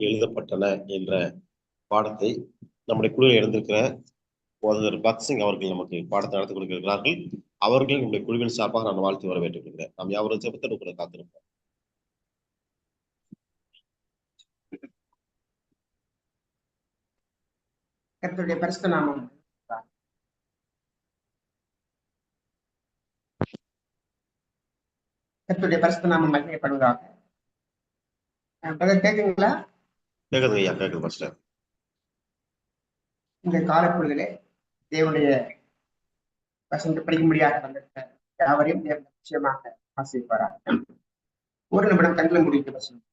எழுதப்பட்டன என்ற பாடத்தை நம்முடைய குழுவில் எழுந்திருக்கிற போதகர் பக்சிங் அவர்கள் நமக்கு பாடத்தை நடத்தி கொடுக்கிறார்கள் அவர்கள் நம்முடைய குழுவின் சார்பாக நான் வாழ்த்து வரவேற்றுக் கொள்கிறேன் நாம் யாவரும் ஜெபத்தோடு கூட காத்திருப்போம். கர்த்தருடைய பரிசுத்த நாமம். கர்த்தருடைய பரிசுத்த நாமம் மகிமைப்படுவதாக. அஹ் brother கேக்குதுங்க ஐயா கேக்குது மாஸ்டர் இந்த காலப்பொழுதிலே தேவனுடைய வசந்த படிக்கும்படியாக வந்திருக்க யாவரையும் தேவன் நிச்சயமாக ஆசைப்பாராக ஒரு நிமிடம் கண்களை முடிக்க வசனம்.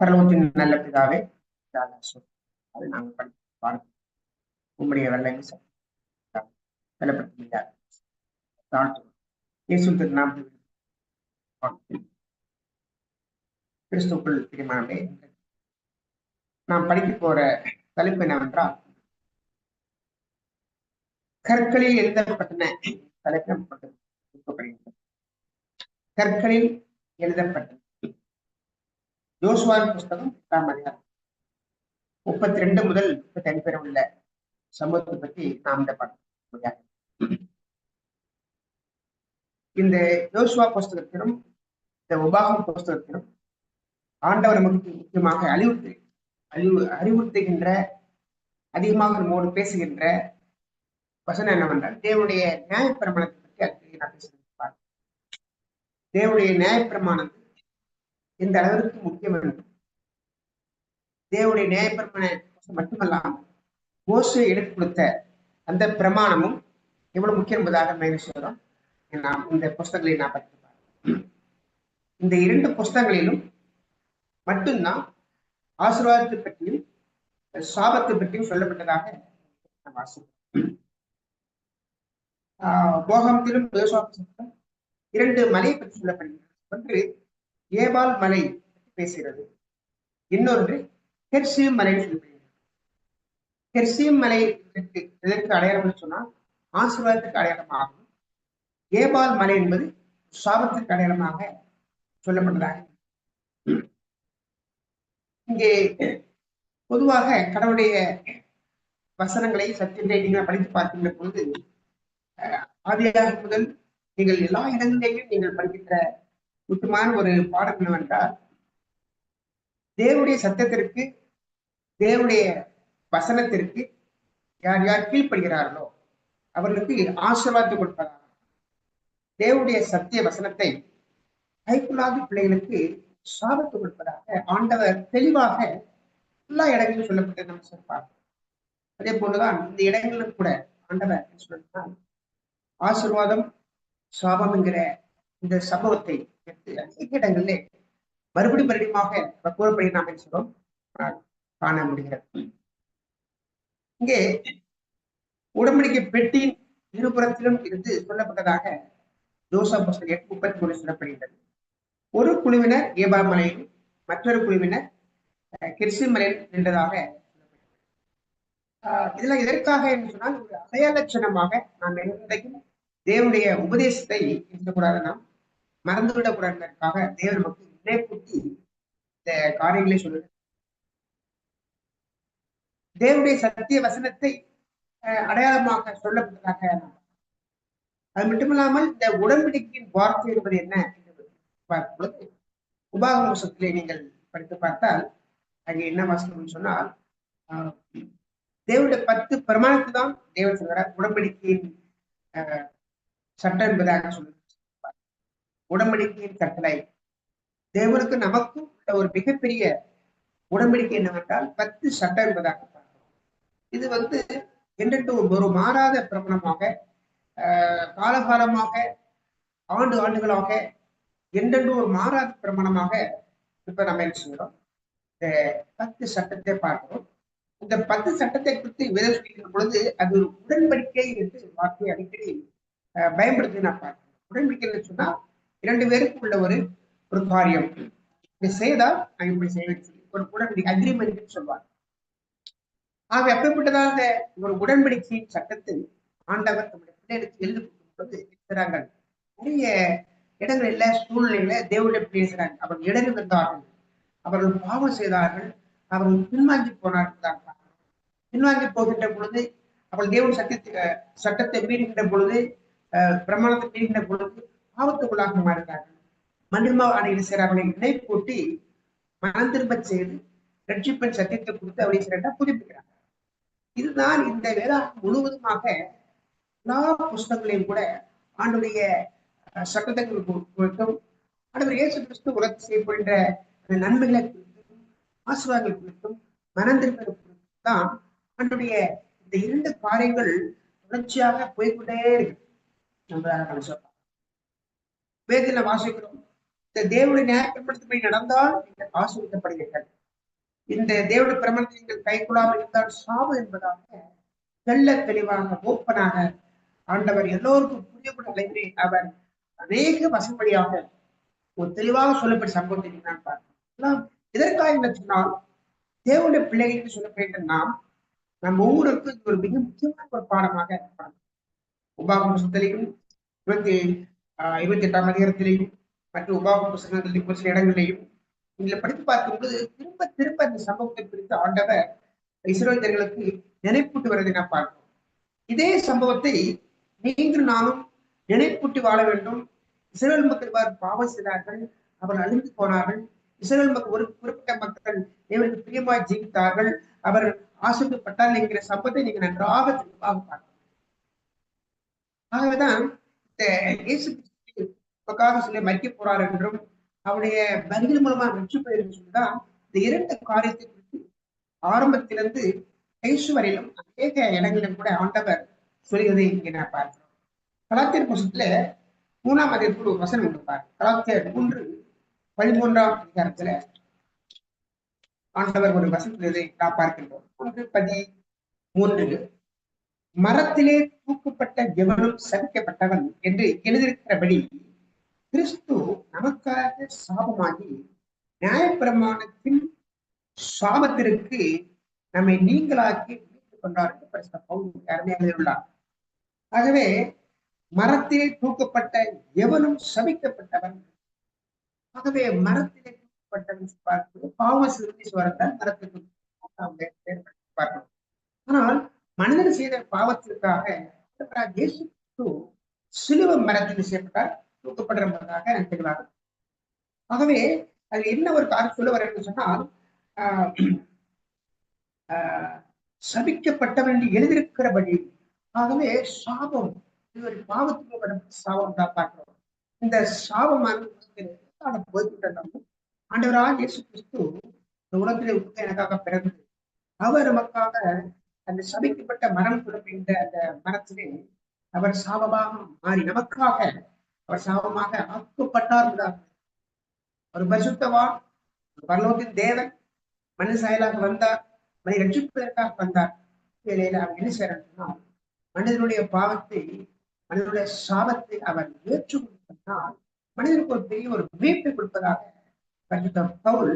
பரலோகத்தின் நல்ல பிதாவே அதை நாங்கள் படி பாடம் உம்முடைய வெள்ளை பலப்படுத்த முடியாது தாழ்த்துவோம். இயேசு திருநாமத்தில் கிறிஸ்துக்குள் பிரியமானே நாம் படிக்க போற தலைப்பு என்னவென்றால் கற்களில் எழுதப்பட்டன தலைப்பு கற்களில் எழுதப்பட்டன. யோசுவாவின் புஸ்தகம் எட்டாம் அதிகாரம் முப்பத்தி ரெண்டு முதல் முப்பத்தி ஐந்து பேர் உள்ள சமூகத்தை பற்றி நாம் இந்த படம் முடியாது. இந்த யோசுவா புஸ்தகத்திலும் இந்த உபாகம் புஸ்தகத்திலும் ஆண்டவர் நமக்கு முக்கியமாக அறிவுறுத்து அறிவு அறிவுறுத்துகின்ற அதிகமாக நம்மோடு பேசுகின்ற வசனம் என்னவென்றால் தேவனுடைய நியாயப்பிரமாணத்தை பற்றி அடுத்து நான் பேசுகிறேன். தேவனுடைய நியாயப்பிரமாணம் எந்த அளவிற்கு முக்கியம் என்று. தேவனுடைய நியாயப்பிரமாணம் மட்டுமல்லாமல் மோசை எடுத்து கொடுத்த அந்த பிரமாணமும் எவ்வளவு முக்கியம் என்பதாக மேலும் சொல்றோம். நாம் இந்த புஸ்தகங்களை நான் படித்து இந்த இரண்டு புஸ்தகங்களிலும் மட்டும்தான் ஆசீர்வாதத்தை பற்றியும் சாபத்தை பற்றியும் சொல்லப்பட்டதாக நாம் வாசிக்கிறோம். ஆஹ் போகத்திலும் இரண்டு மலையை பற்றி சொல்லப்படுகிறது. ஒன்று ஏபால் மலை பேசுகிறது. இன்னொன்று ஹெர்சியம் மலை சொல்லப்படுகிறது. ஹெர்சியம் மலை இதற்கு எதற்கு அடையாளம் சொன்னால் ஆசீர்வாதத்துக்கு அடையாளமாகும். ஏபால் மலை என்பது சாபத்திற்கு அடையாளமாக சொல்லப்பட்டதாக இங்கே பொதுவாக கடவுளுடைய வசனங்களை சத்தியத்தை நீங்கள் படித்து பார்க்கின்ற பொழுது ஆதியாக முதல் நீங்கள் எல்லா இடங்களிலேயும் நீங்கள் படிக்கின்ற முக்கியமான ஒரு பாடம் என்னவென்றால் தேவனுடைய சத்தத்திற்கு தேவனுடைய வசனத்திற்கு யார் யார் கீழ்ப்படுகிறார்களோ அவர்களுக்கு ஆசீர்வாதத்தை கொடுப்பதாக. தேவனுடைய சத்திய வசனத்தை கைக்குள்ளாத பிள்ளைகளுக்கு சாபத்து கொடுப்பதாக ஆண்டவர் தெளிவாக எல்லா இடங்களிலும் சொல்லப்பட்டு நம்ம சொல்லுவார் அதே போலதான் இந்த இடங்களிலும் கூட ஆண்டவர் சொன்னால் ஆசிர்வாதம் சாபம் என்கிற இந்த சம்பவத்தை எடுத்து அநேக இடங்களிலே மறுபடி மறுபடியுமாக கூறப்படி நாம் சொல்றோம்? காண முடிகிறது. இங்கே உடம்படிக்கை பெட்டியின் இருபுறத்திலும் இருந்து சொல்லப்பட்டதாக ஜோசப் எட்டு முப்பத்தி மூணு சொல்லப்படுகிறது ஒரு குழுவினர் ஏபா மலையில் மற்றொரு குழுவினர் கிருஷ்ணி மலையில் நின்றதாக இதெல்லாம் எதற்காக என்று சொன்னால் ஒரு அடையாளட்சணமாக நாம் என்றைக்கும் தேவனுடைய உபதேசத்தை இருக்கக்கூடாது நாம் மறந்துவிடக்கூடாதற்காக தேவன் நமக்கு நினைப்பூட்டி இந்த காரியங்களை சொல்லுது தேவனுடைய சத்திய வசனத்தை அடையாளமாக சொல்லப்பட்டதாக அது மட்டுமில்லாமல் இந்த உடன்படிக்கையின் வார்த்தை என்பது என்ன பார்க்கும் பொழுது உபாக வசத்திலே நீங்கள் படித்து பார்த்தால் அங்கே என்ன வசனம் சொன்னால் தேவனுடைய பத்து பிரமாணத்தை தான் தேவன் சொல்கிறார். உடன்படிக்கையின் சட்டம் என்பதாக சொல்லி உடன்படிக்கையின் கட்டளை. தேவனுக்கு நமக்கும் ஒரு மிகப்பெரிய உடன்படிக்கை என்னவென்றால் பத்து சட்டம் என்பதாக பார்க்கிறோம். இது வந்து என்றென்று ஒரு மாறாத பிரபலமாக காலகாலமாக ஆண்டு ஆண்டுகளாக என்றென்று ஒரு மாறாத பிரமாணமாக இப்ப நம்ம என்ன சொல்றோம்? இந்த பத்து சட்டத்தை பார்க்கிறோம். இந்த பத்து சட்டத்தை குறித்து விதம் சொல்லிக்கிற பொழுது அது ஒரு உடன்படிக்கை என்று வார்த்தையை அடிக்கடி பயன்படுத்தி நான் பார்க்கிறேன். உடன்படிக்கைன்னு சொன்னா இரண்டு பேருக்கு உள்ள ஒரு ஒரு காரியம் இப்படி செய்தால் நான் இப்படி செய்வேன் சொல்லி ஒரு உடன்படிக்கை அக்ரிமெண்ட் சொல்வார் ஆக எப்படிப்பட்டதாக ஒரு உடன்படிக்கையின் சட்டத்தில் ஆண்டவர் தம்முடைய பிள்ளைகளுக்கு எழுதி கொடுக்கும்போது இருக்கிறாங்க நிறைய இடங்களில சூழ்நிலையில தேவனுடைய பேசுறாங்க அவர் இடர்கள் அவர்கள் பாவம் செய்தார்கள். அவர்கள் பின்வாங்கி போனார்கள் தான் பின்வாங்கி போகின்ற பொழுது அவர்கள் தேவன் சத்தியத்தை சட்டத்தை மீறுகின்ற பொழுது பிரமாணத்தை மீறுகின்ற பொழுது பாவத்துக்குள்ளாக மாறுகிறார்கள் மன்னிமா அணையில் சேர அவளை இணை கூட்டி மனம் திரும்ப செய்து ரட்சிப்பின் சத்தியத்தை கொடுத்து அவளை சிறண்டா புதுப்பிக்கிறாங்க. இதுதான் இந்த வேதாகம் முழுவதுமாக எல்லா புஸ்தகங்களையும் கூட ஆண்டுடைய அஹ், குறித்தும் ஆண்டவர் இயேசு கிறிஸ்து உலகம் செய்யப்படுகிற அந்த நன்மைகளை குறித்தும் ஆசீர்வாதங்கள் குறித்தும் மனந்திருப்பது குறித்தும் தான் ஆண்டுடைய இந்த இரண்டு காரியங்கள் தொடர்ச்சியாக போய்கொண்டே இருக்கு. நம்ம சொல்லலாம் வாசிக்கிறோம் இந்த தேவனுடைய நியாயப்படுத்தப்படி நடந்தால் நீங்கள் ஆசிரியப்படுகிறீர்கள் இந்த தேவனுடைய பிரமணத்தை நீங்கள் கைகொள்ளாமல் இருந்தால் சாவு என்பதாக தெள்ள தெளிவாக ஓப்பனாக ஆண்டவர் எல்லோருக்கும் புரியப்பட அவர் அநேக வசப்படியாக ஒரு தெளிவாக சொல்லப்பட்ட சம்பவத்தை நான் பார்க்கலாம் இதற்காக என்ன சொன்னால் தேவனுடைய பிள்ளைகளுக்கு சொல்லப்பட்ட நாம் நம் ஒவ்வொருக்கும் இது ஒரு மிக முக்கியமான ஒரு பாடமாக உபாகம் புஸ்தகத்திலையும் இருபத்தி ஆஹ் இருபத்தி எட்டாம் அதிகாரத்திலையும் மற்றும் உபாகம் புஸ்தகங்களிலும் ஒரு சில இடங்களிலையும் நீங்க படித்து பார்க்கும்போது திரும்ப திரும்ப இந்த சம்பவத்தை குறித்து ஆண்டவர் இஸ்ரோஜர்களுக்கு நினைப்பூட்டு வருவதை நான் பார்க்கிறோம். இதே சம்பவத்தை நீங்கள் நானும் நினைப்பூட்டி வாழ வேண்டும். இஸ்ரேல் மக்கள் இவ்வாறு பாவம் செய்தார்கள். அவர் அழிந்து போனார்கள். இஸ்ரேல் மக்கள் ஒரு குறிப்பிட்ட மக்கள் இவருக்கு பிரியமாய் ஜீவித்தார்கள். அவர் ஆசிரியப்பட்டார் என்கிற சம்பத்தை நீங்க நன்றாக தெளிவாக பார்க்கணும் ஆகவேதான் இந்த இயேசு கிறிஸ்து சொல்லி மறிக்க போறார் என்றும் அவருடைய பலிகள் மூலமா வெற்றி பெறும் சொல்லிதான் இந்த இரண்டு காரியத்தை குறித்து ஆரம்பத்திலிருந்து கடைசி வரையிலும் அநேக இடங்களிலும் கூட ஆண்டவர் சொல்கிறதை இங்கே நான் பார்க்கிறேன். கலாத்தியர் புஸ்தத்துல மூணாம் அதிகத்தில் ஒரு வசனம் உண்டு பாரு கலாத்தியர் மூன்று பதிமூன்றாம் அதிகாரத்துல ஆண்டவர் ஒரு வசனத்தை நான் பார்க்கின்றோம். ஒன்று பதி மூன்று மரத்திலே தூக்கப்பட்ட எவனும் சபிக்கப்பட்டவன் என்று எழுதியிருக்கிறபடி கிறிஸ்து நமக்காக சாபமாகி நியாயப்பிரமாணத்தின் சாபத்திற்கு நம்மை நீங்களாக்கி மீட்டுக் கொண்டார் என்று பரிசுத்த பவுல் அருமையாக எழுதியுள்ளார். ஆகவே மரத்திலே தூக்கப்பட்ட எவனும் சபிக்கப்பட்டவன்? ஆகவே மரத்திலே தூக்கப்பட்டவன் பார்ப்பது பாவ சிறுமி வரத்தால் மரத்திற்கு பார்க்கணும் ஆனால் மனிதன் செய்த பாவத்திற்காக இயேசு சிலுவ மரத்தில் செய்யப்பட்டார் தூக்கப்படுறதாக நினைக்கிறார்கள் ஆகவே அது என்ன ஒரு காரணம் சொல்ல வர என்று சொன்னால் ஆஹ் ஆஹ் சபிக்கப்பட்டவன் என்று எழுதியிருக்கிறபடி ஆகவே சாபம் இது ஒரு பாவத்துக்கு வரும் சாபம் தான் பார்க்கிறோம். இந்த சாபமானது போய்விட்டோம் ஆண்டவராக இயேசு கிறிஸ்து இந்த உலகத்திலே உட்க எனக்காக பிறந்து அவர் நமக்காக அந்த சபிக்கப்பட்ட மரம் கொடுக்கின்ற அந்த மரத்திலே அவர் சாபமாக மாறி நமக்காக அவர் சாபமாக ஆக்கப்பட்டார் ஒரு பரிசுத்தவான் ஒரு பரலோகத்தின் தேவன் மனித வந்தார் மனித ரட்சிப்பதற்காக வந்தார். வேலையில அவர் என்ன செய்யறார் மனிதனுடைய பாவத்தை மனிதனுடைய சாபத்தை அவர் ஏற்றுக்கொண்டால் மனிதனுக்கு ஒரு பெரிய ஒரு மீட்பை கொடுப்பதாக பரிசுத்த பவுல்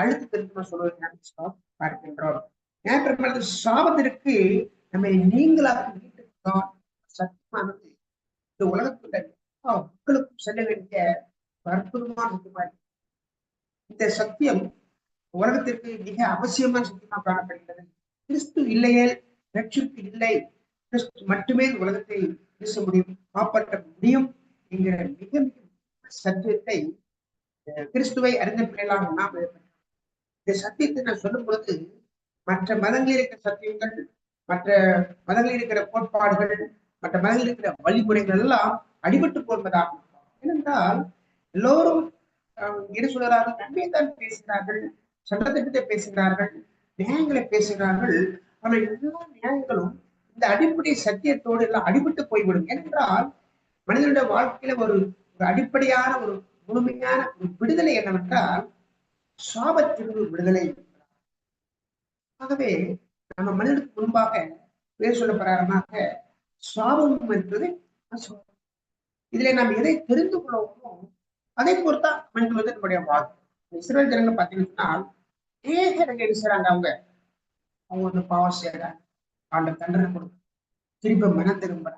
அழுத்து திருத்தமா சொல்வதை பார்க்கின்றோம். நியாயப்பிரமாணத்தில் சாபத்திற்கு நம்மை நீங்களாக மீட்டுத்தான் சத்தியமானது. இந்த உலகத்துல எல்லா மக்களுக்கும் செல்ல வேண்டிய அற்புதமான அற்புதமான சத்தியமாக இந்த சத்தியம் உலகத்திற்கு மிக அவசியமான சத்தியமாக காணப்படுகிறது. கிறிஸ்து இல்லையே ரட்சிப்பு இல்லை. கிறிஸ்து மட்டுமே உலகத்தில் பேச முடியும் காப்பாற்ற முடியும் என்கிற மிக மிக சத்தியத்தை அஹ், கிறிஸ்துவை அறிந்த பிள்ளைகளாக நாம் இந்த சத்தியத்தை நான் சொல்லும் பொழுது மற்ற மதங்களில் இருக்கிற சத்தியங்கள் மற்ற மதங்களில் இருக்கிற கோட்பாடுகள் மற்ற மதங்களில் இருக்கிற வழிமுறைகள் எல்லாம் அடிபட்டு போன்பதாகும் ஏனென்றால் எல்லோரும் என்ன சொல்கிறார்கள் நன்மை தான் பேசுகிறார்கள் சட்டத்திட்டத்தை பேசுகிறார்கள் நியாயங்களை பேசுகிறார்கள். ஆனால் எல்லா நியாயங்களும் இந்த அடிப்படை சத்தியத்தோடு எல்லாம் அடிபட்டு போய்விடும் என்றால் மனிதனுடைய வாழ்க்கையில ஒரு ஒரு அடிப்படையான ஒரு முழுமையான ஒரு விடுதலை என்னவென்றால் சாபத்திலிருந்து விடுதலை. ஆகவே நம்ம மனிதனுக்கு முன்பாக பேர் சொல்ல பிரகாரமாக சாபம் என்பது இதுல நாம் எதை தெரிந்து கொள்ளவோமோ அதை பொறுத்தா மனிதன் வந்து நம்முடைய வாழ்க்கை. இஸ்ரேல் ஜனங்கள் பார்த்தீங்கன்னா ஏக என்ன செய்றாங்க அவங்க. அவங்க வந்து பாவம் செய்யறாங்க. ஆண்ட தண்டனை கொடுக்க திரும்ப மனம் திரும்ப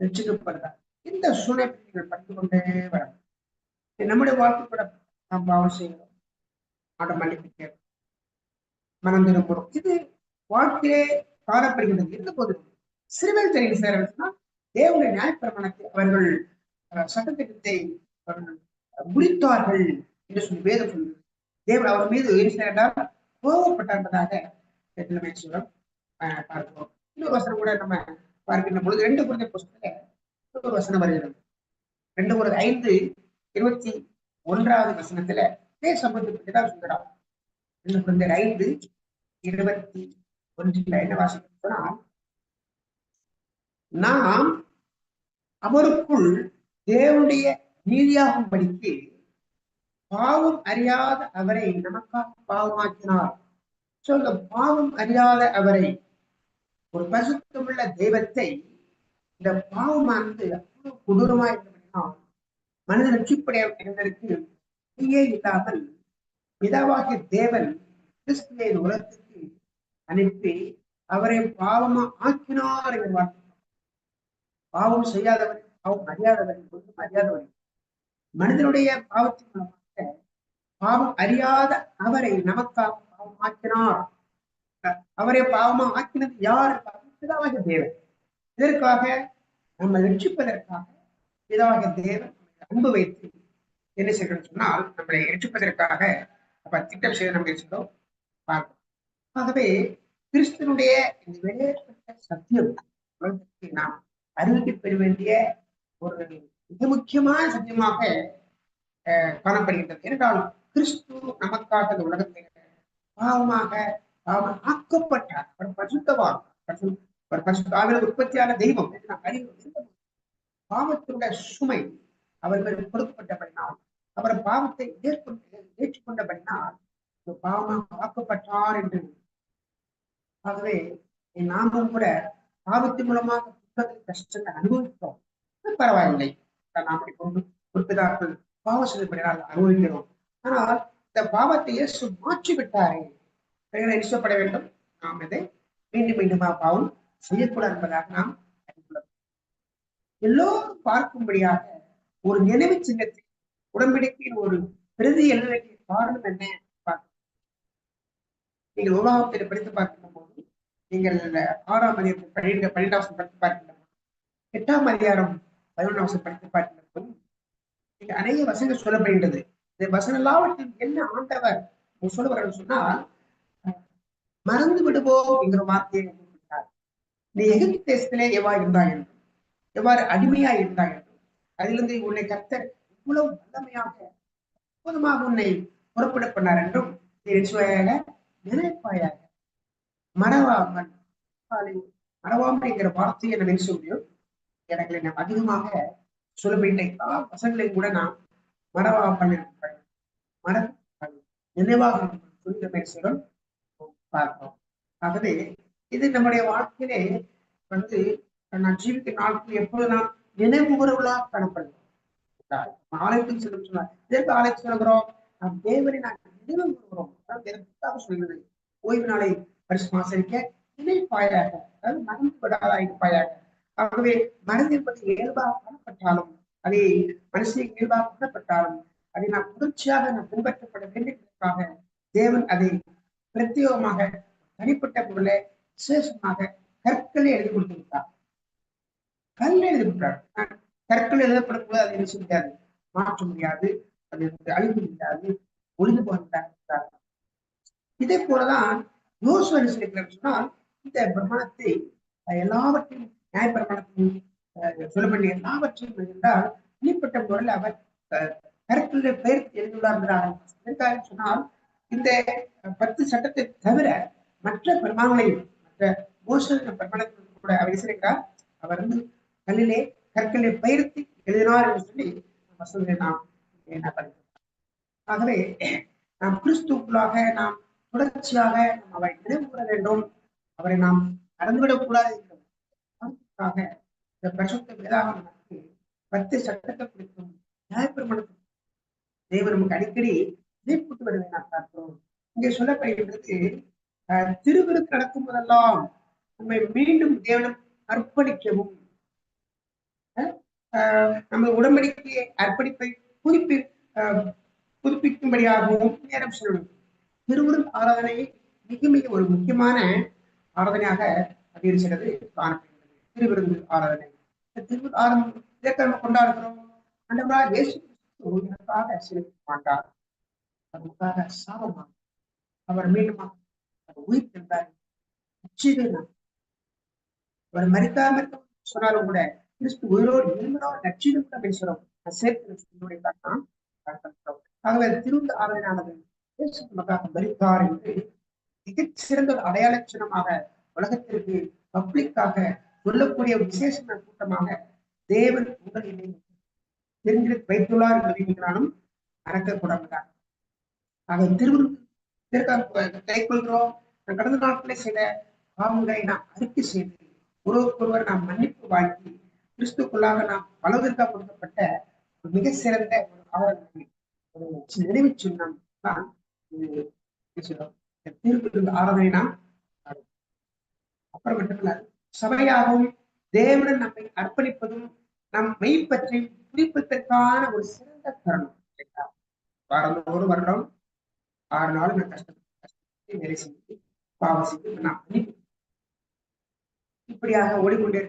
ரட்சிக்கப்படுறாங்க இந்த சூழ்நிலை நீங்கள் படித்து கொண்டே வரணும் நம்முடைய வாழ்க்கை கூட நாம் பாவம் செய்கிறோம். ஆண்ட மன்னிப்பு மனம் திரும்புறோம் இது வாழ்க்கையிலே காணப்படுகின்றது இருந்த போது சிறுவர் தெரியும் சேரா தேவனுடைய நியாயப்பிரமாணத்தை அவர்கள் அஹ், சட்டத்திட்டத்தை அவர்கள் முடித்தார்கள் என்று சொல்லி வேதம் சொல்லுது தேவன் அவர் மீது என்ன செய்தார் என்பதாக சொல்றோம் பார்க்கிறோம் இன்னொரு வசனம் கூட நம்ம பார்க்கின்ற பொழுது ரெண்டு குழந்தை புஸ்தகத்துல இன்னொரு வசனம் வருகிறது. ரெண்டு ஒரு ஐந்து இருபத்தி ஒன்றாவது வசனத்துல இதே சம்பவத்தை பற்றி ரெண்டு குழந்தை ஐந்து இருபத்தி ஒன்றில் என்ன வாசிக்கிறோம் நாம் அவருக்குள் தேவனுடைய நீதியாகும்படிக்கு பாவம் அறியாத அவரை நமக்காக பாவமாக்கினார். So, இந்த பாவம் அறியாத அவரை ஒரு பசுத்தமுள்ள தெய்வத்தை இந்த பாவமானது அவ்வளவு கொடூரமா இருந்தால் மனித ரட்சிப்படைய இருந்ததற்கு நீயே இல்லாமல் பிதாவாகிய தேவன் கிறிஸ்துவை உலகத்துக்கு அனுப்பி அவரை பாவமா ஆக்கினார் என்று வார்த்தை. பாவம் செய்யாதவர் பாவம் அறியாதவர் ஒன்றும் அறியாதவர் மனிதனுடைய பாவத்தின் மூலமாக பாவம் அறியாத அவரை நமக்காக பாவம் ஆக்கினார் அவரை பாவமா ஆக்கினது யார்? பிதாவாக தேவன். இதற்காக நம்ம ரட்சிப்பதற்காக பிதாவாக தேவன் அன்பு வைத்து என்ன செய்யணும்னு சொன்னால் நம்மளை ரட்சிப்பதற்காக அப்ப திட்டம் செய்து நம்ம சொல்றோம் பார்க்கணும் ஆகவே கிறிஸ்தனுடைய இந்த வெளியேற்றப்பட்ட சத்தியம் உலகத்திற்கு நாம் அறிவிக்க பெற வேண்டிய ஒரு மிக முக்கியமான சத்தியமாக அஹ், காணப்படுகின்றது. ஏனென்றால் கிறிஸ்து நமக்காக இந்த உலகத்தில் பாவமாக பாவம் ஆக்கப்பட்டார் அவர் பரிசுத்தவான் அவர் ஒரு உற்பத்தியான தெய்வம் என்று நாம் அறிவோம் பாவத்தினுடைய சுமை அவர் மேல் கொடுக்கப்பட்டபடினால் அவர் பாவத்தை ஏற்கொண்டு ஏற்றுக்கொண்டபடினால் பாவமாக ஆக்கப்பட்டார் என்று. ஆகவே நாமும் கூட பாவத்தின் மூலமாக துன்பங்கள் கஷ்டங்கள் அனுபவித்தோம். பரவாயில்லை. நாம் அப்படி கொண்டு குறிப்பிதார்கள் பாவ செய்யப்படினால் அனுபவிக்கிறோம். ஆனால் இந்த பாவத்தை இயேசு மாற்றி விட்டாரே இஷ்டப்பட வேண்டும். நாம் இதை மீண்டும் மீண்டுமா பாவம் செய்யக்கூடாது என்பதாக நாம் எல்லோரும் பார்க்கும்படியாக ஒரு நினைவு சின்னத்தில் உடன்படிக்கையின் ஒரு பிரதி எழுத காரணம் என்ன பார்க்கணும் நீங்கள் உலகத்தில் படித்து பார்க்கின்ற போது நீங்கள் ஆறாம் அதிகாரத்தில் பன்னிரெண்டு பன்னெண்டாம் படித்து பார்க்கின்ற போது எட்டாம் அதிகாரம் பதினொன்றாம் வருஷம் படித்து பார்க்கின்ற போது நீங்கள் அநேக வசனங்கள் சொல்லப்படுகின்றது. இந்த வசனம் எல்லாவற்றிலும் என்ன ஆண்டவர் சொல்லுவார்கள் சொன்னால் மறந்து விடுவோம் என்கிற வார்த்தையை குறிப்பிட்டார் நீ எகிப்து தேசத்திலே எவ்வாறு இருந்தாய் என்றும் எவ்வாறு அடிமையா இருந்தாய் என்றும் அதிலிருந்து உன்னை கர்த்தர் இவ்வளவு வல்லமையாக அற்புதமாக உன்னை புறப்பட பண்ணார் என்றும் நீ நினைப்பாயாக. மறவாமல் மறவாமல் என்கிற வார்த்தையை நான் நினைச்ச முடியும் எனக்கு என்ன அதிகமாக சொல்லப்பட்ட எல்லா வசங்களையும் கூட நான் மறவாமல் இருப்பேன். மற நினைவாக சொல்லிய சொல்லும். பார்ப்போம் ஆகவே இது நம்முடைய வாழ்க்கையிலே வந்து நான் ஜீவிக்க நாட்கள் எப்பொழுது நாம் நினைவுகிறவர்களாக காணப்படுகிறோம். ஆலயத்துக்கு செல்லும் சொன்னார் இதற்கு ஆலயத்துக்கு நாம் தேவனை நான் நினைவு கூறுகிறோம் சொல்கிறது ஓய்வு நாளை பரிசு ஆசரிக்க நினைப்பாயாக அதாவது மறந்து விடாதா இருப்பாயாக ஆகவே மறந்து என்பது இயல்பாக காணப்பட்டாலும் அதை மனுஷனுக்கு இயல்பாக காணப்பட்டாலும் அதை நாம் தொடர்ச்சியாக நாம் பின்பற்றப்பட வேண்டியதற்காக தேவன் அதை பிரத்யேகமாக தனிப்பட்ட பொருளை விசேஷமாக கற்களை எழுதி கொடுத்திருக்கார் கல் எழுதி கொடுத்தார் கற்கள் எழுதப்படும் போது என்ன செய்யாது மாற்ற முடியாது. அது வந்து அழிக்க முடியாது ஒளிந்து போகிறார் இதே போலதான் யோசுவா என்ன சொன்னால் இந்த பிரமாணத்தை எல்லாவற்றையும் நியாய பிரமாணத்தையும் சொல்லப்படிய எல்லாவற்றையும் என்றால் தனிப்பட்ட முறையில் அவர் அஹ், பெயர் எழுதுள்ளார் என்றார். சொன்னால் இந்த பத்து சட்டத்தை தவிர மற்ற பிரமாணங்களையும் மற்ற மோச பிரமாணத்தையும் கூட அவர் இசைக்கிறார் அவர் வந்து கல்லிலே கற்களை பெயர்த்து எழுதினார் என்று சொல்லி வசதியை நாம் என்ன படிக்கிறோம் ஆகவே நாம் கிறிஸ்துக்குள்ளாக நாம் தொடர்ச்சியாக நாம் அவரை நினைவு கூற வேண்டும். அவரை நாம் மறந்துவிடக் கூடாது என்பதற்காக இந்த பிரசுத்த வேதாகம் நமக்கு பத்து சட்டத்தை குறித்தும் நியாயப்பிரமணத்தை தேவன் நமக்கு அடிக்கடி நினைப்பூட்டு வருவதை நான் பார்க்கிறோம் இங்கே சொல்லப்படுகின்றது திருவிருக்கு நடக்கும் போதெல்லாம் நம்மை மீண்டும் தேவனம் அர்ப்பணிக்கவும். அஹ், நம்ம உடம்படிக்கையை அர்ப்பணிப்பை புதுப்பி அஹ், புதுப்பிக்கும்படியாகவும் நேரம் சொல்லணும். திருவுருள் ஆராதனை மிக மிக ஒரு முக்கியமான ஆராதனையாக அதிகரிக்கிறது காணப்படுகிறது. திருவிருந்து ஆராதனை. இந்த திருவிருள் ஆராதனை நம்ம கொண்டாடுகிறோம். ஆண்டவராக இயேசு எனக்காக சிரித்து மாட்டார் அதுக்காக சாபமாக அவர் மீண்டும் உயிர் தின்றார் நிச்சயம் அவர் மறிக்காம சொன்னாலும் கூட. கிறிஸ்து உயிரோடு இருந்தோம் நச்சிலும் கூட பேசுகிறோம் சேர்த்து ஆகவே திருந்த ஆராதனானது நமக்காக மறித்தார் என்று மிகச்சிறந்த ஒரு அடையாள சின்னமாக உலகத்திற்கு பப்ளிக்காக சொல்லக்கூடிய விசேஷமான கூட்டமாக தேவன் உங்களிலே தெரிஞ்சு வைத்துள்ளார் என்பதையும் மறக்கக்கூடாதுதான். திருவிழு கை கொள்கிறோம் கடந்த நாட்களே செய்த பாவங்களை நாம் அறிக்கை செய்து ஒருவருக்கொருவர் நாம் மன்னிப்பு வாங்கி கிறிஸ்துக்குள்ளாக நாம் பலவிற்காக கொடுக்கப்பட்ட ஒரு மிக சிறந்த ஒரு ஆராதனை. ஒரு நினைவு சின்னம் தான் திருவிழு ஆராதனை நாம் அப்புறம் மட்டுமல்ல சபையாகவும் தேவனுடன் நம்மை அர்ப்பணிப்பதும் நம் மெய் பற்றி புரிப்பதற்கான ஒரு சிறந்த தருணம். வாரம் ஒரு வருடம் ஆறு நாள் நான் கஷ்டப்பட்டு வேலை செஞ்சு பாவம் செஞ்சு நான் மன்னிப்பு இப்படியாக ஓடிக்கொண்டே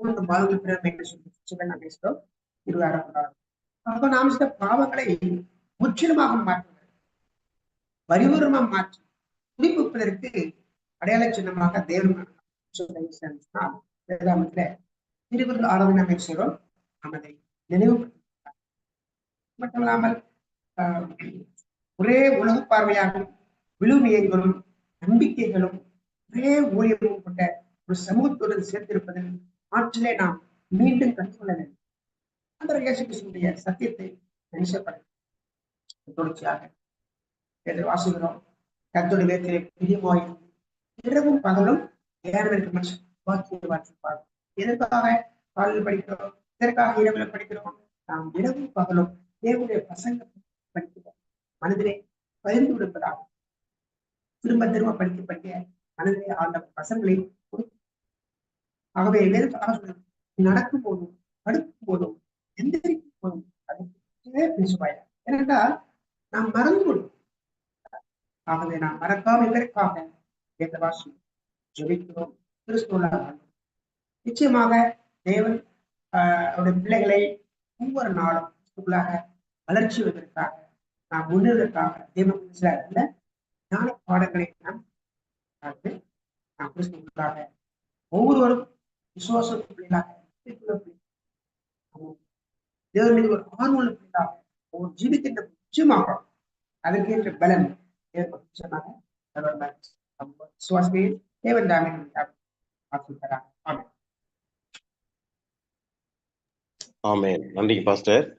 மூன்று மாதங்கள் பிறகு என்று சொல்லி நான் பேசுகிறோம் இருபதாயிரம் கொண்டாடும் அப்ப நாம் சில பாவங்களை முற்றிலுமாக மாற்றுவது. வரிவுரமாக மாற்றி புதுப்பிப்பதற்கு அடையாள சின்னமாக தேவன் வேதாமத்துல திருவிருள் ஆராதனை அமைச்சரும் நமதை நினைவு மட்டும் மட்டுமல்லாமல் ஒரே உலக பார்வையாகவும் விழுமியங்களும் நம்பிக்கைகளும் ஒரே ஊழியமும் கொண்ட ஒரு சமூகத்துடன் சேர்த்திருப்பதில் ஆற்றிலே நாம் மீண்டும் கற்றுக்கொள்ள வேண்டும். அந்த இயேசு சத்தியத்தை நினைச்சப்பட தொடர்ச்சியாக இதை வாசிக்கிறோம். கத்தோட வேத்திலே பிரியமாய் இரவும் பகலும் ஏறவிற்கு மனுஷன் வாக்கிய வாசிப்பார். எதற்காக காலையில் படிக்கிறோம்? இதற்காக இரவில் படிக்கிறோம்? நாம் இரவும் பகலும் தேவனுடைய பசங்க படிக்கிறோம். மனதிலே பகிர்ந்து கொடுப்பதாகும். திரும்ப திரும்ப படிக்க படிக்க மனதிலே அந்த பசங்களை ஆகவே எதற்காக நடக்கும் போதும் படுக்கும் போதும் எந்திரிக்கும் போதும் அதை பேசுவாயா ஏனென்றால் நாம் மறந்து கொள்வோம் ஆகவே நாம் மறக்காம இதற்காக எந்த வாசி ஜெபிக்கிறோம்? கிறிஸ்துவ நிச்சயமாக தேவன் அவருடைய பிள்ளைகளை ஒவ்வொரு நாளும் வளர்ச்சி வருவதற்காக நாம் முன்னதற்காக தேவன் அல்ல ஞான பாடங்களை நாம் நாம் ஒவ்வொருவரும் விசுவாச பிள்ளைகளாக தேவன் மீது ஒரு ஆர்வமுள்ள பிள்ளைகளாக ஒவ்வொரு ஜீவிக்கின்ற நிச்சயமாக அதற்கேற்ற பலன் ஏற்பட்டு விசுவாசமே தேவன் தாமே ஆமேன். ஆமேன். நன்றி பாஸ்டர்.